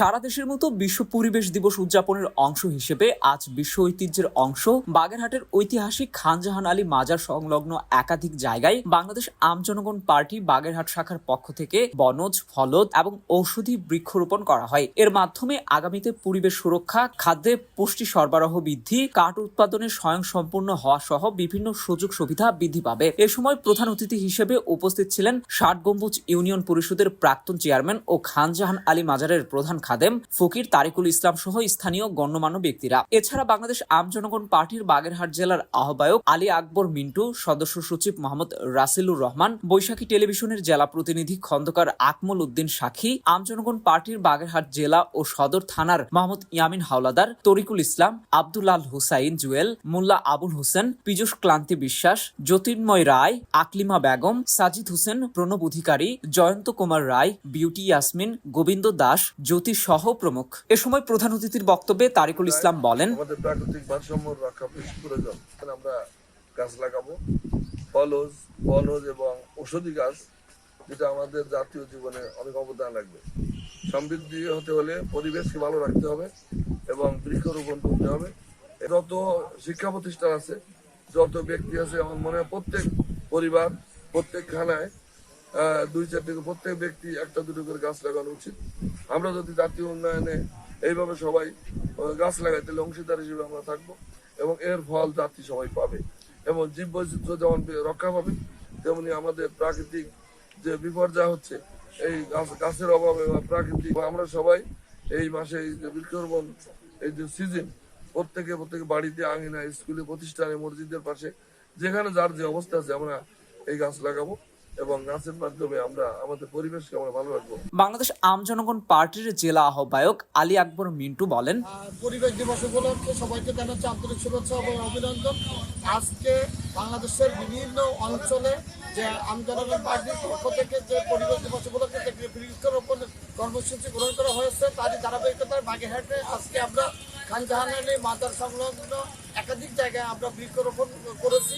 সারা দেশের মতো বিশ্ব পরিবেশ দিবস উদযাপনের অংশ হিসেবে আজ বিশ্ব ঐতিহ্যের অংশ। বাগেরহাটের ঐতিহাসিক খানজাহান আলী মাজার সংলগ্ন একাধিক জায়গায় বাংলাদেশ আম জনগণ পার্টি বাগেরহাট শাখার পক্ষ থেকে বনজ ফলদ এবং ঔষধি বৃক্ষরোপণ করা হয়। এর মাধ্যমে আগামীতে পরিবেশ সুরক্ষা, খাদ্যে পুষ্টি সরবরাহ বৃদ্ধি, কাঠ উৎপাদনে স্বয়ংসম্পূর্ণ হওয়া সহ বিভিন্ন সুযোগ সুবিধা বৃদ্ধি পাবে। এ সময় প্রধান অতিথি হিসেবে উপস্থিত ছিলেন ষাট গম্বুজ ইউনিয়ন পরিষদের প্রাক্তন চেয়ারম্যান ও খানজাহান আলী মাজারের প্রধান খাদেম, ফকির তারিকুল ইসলাম সহ স্থানীয় গণ্যমান্য ব্যক্তিরা। এছাড়া বাংলাদেশ আম জনগণ পার্টির বাগেরহাট জেলার আহ্বায়ক আলী আকবর মিন্টু, সদস্য সচিব মোহাম্মদ রাসেলুর রহমান, বৈশাখী টেলিভিশনের জেলা প্রতিনিধি খন্দকার আকমল উদ্দিন সাক্ষী, আম জনগণ পার্টির বাগেরহাট জেলা ও সদর থানার মোহাম্মদ ইয়ামিন হাওলাদার, তরিকুল ইসলাম আব্দুলাল হুসাইন জুয়েল, মোল্লা আবুল হোসেন, পীযুষ ক্লান্তি বিশ্বাস জ্যোতির্ময় রায়, আকলিমা বেগম, সাজিদ হোসেন প্রণব অধিকারী, জয়ন্ত কুমার রায়, বিউটি ইয়াসমিন, গোবিন্দ দাস জ্যোতি সহ প্রমুখ এ সময় প্রধান অতিথির বক্তব্যে তারিকুল ইসলাম বলেন আমাদের প্রাকৃতিক ভারসাম্য রক্ষা বেশি প্রয়োজন আমরা গাছ লাগাবো। ফলজ বনজ এবং ঔষধি গাছ যেটা আমাদের জাতীয় জীবনে অনেক অবদান রাখবে। সমৃদ্ধি হতে হলে পরিবেশকে ভালো রাখতে হবে এবং বৃক্ষরোপণ করতে হবে। যত শিক্ষা প্রতিষ্ঠান আছে যত ব্যক্তি আছে আমার মনে হয় প্রত্যেক পরিবার প্রত্যেক খানায় দুই চারটে প্রত্যেক ব্যক্তি একটা দুটো করে গাছ লাগানো উচিত। আমরা যদি জাতীয় উন্নয়নে এইভাবে সবাই গাছ লাগাই, তাহলে অংশীদার হিসেবে আমরা থাকব এবং এর ফল জাতি সবাই পাবে। এবং জীব বৈচিত্র্য যেমন রক্ষা পাবে, তেমনি আমাদের প্রাকৃতিক যে বিপর্যয় হচ্ছে, এই গাছ, গাছের অভাবে বা প্রাকৃতিক, আমরা সবাই এই মাসে এই যে বৃক্ষরোপণ, এই যে সিজন প্রত্যেকে প্রত্যেকে বাড়িতে আঙিনা স্কুলে, প্রতিষ্ঠানে, মসজিদের পাশে, যেখানে যার যে অবস্থা আছে, আমরা এই গাছ লাগাবো। এবং গাছের মাধ্যমে আমরা আমাদের পরিবেশকে আমরা ভালো রাখব। বাংলাদেশ আম জনগণ পার্টির জেলা আহ্বায়ক আলী আকবর মিন্টু বলেন পরিবেশ দিবস উপলক্ষে সবাইকে জানাচ্ছি আন্তরিক শুভেচ্ছা এবং অভিনন্দন। আজকে বাংলাদেশের বিভিন্ন অঞ্চলে যে আন্দোলন পার্টির পক্ষ থেকে যে পরিবেশ দিবস উপলক্ষে যে বৃক্ষরোপণ কর্মসূচি গ্রহণ করা হয়েছে তারই ধারাবাহিকতায় বাগেরহাটে আজকে আমরা মাজার সংলগ্ন একাধিক জায়গায় আমরা বৃক্ষরোপণ করেছি।